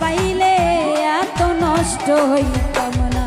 পাইলে এত নষ্ট হইতাম না।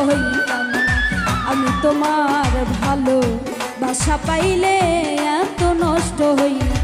হইতাম আমি তোমার ভালো বাসা পাইলে এত নষ্ট হইতাম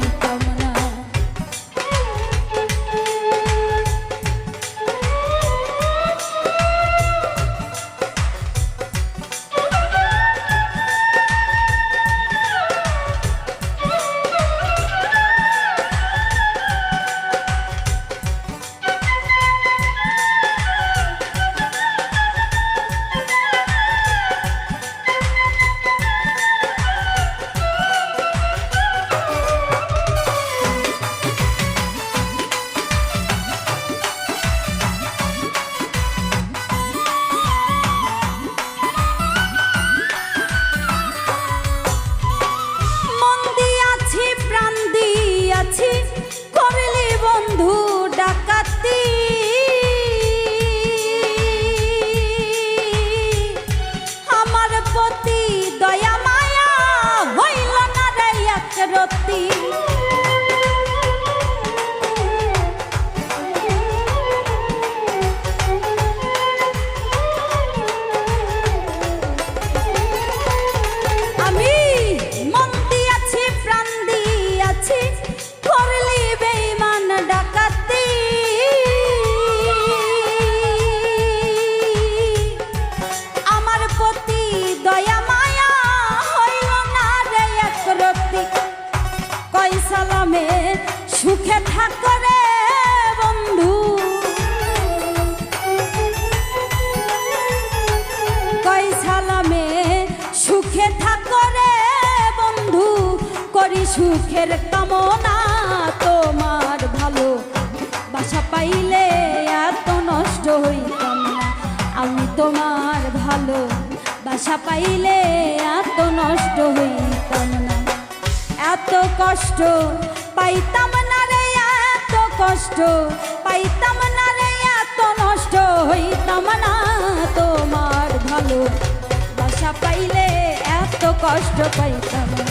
সুখের কামনা তোমার ভালো। বাসা পাইলে এত নষ্ট হইতাম না। আমি তোমার ভালো। বাসা পাইলে এত নষ্ট হইতাম না। এত কষ্ট পাইতাম না রে, এত কষ্ট পাইতাম না রে, এত নষ্ট হইতাম না তোমার ভালো। বাসা পাইলে এত কষ্ট পাইতাম না।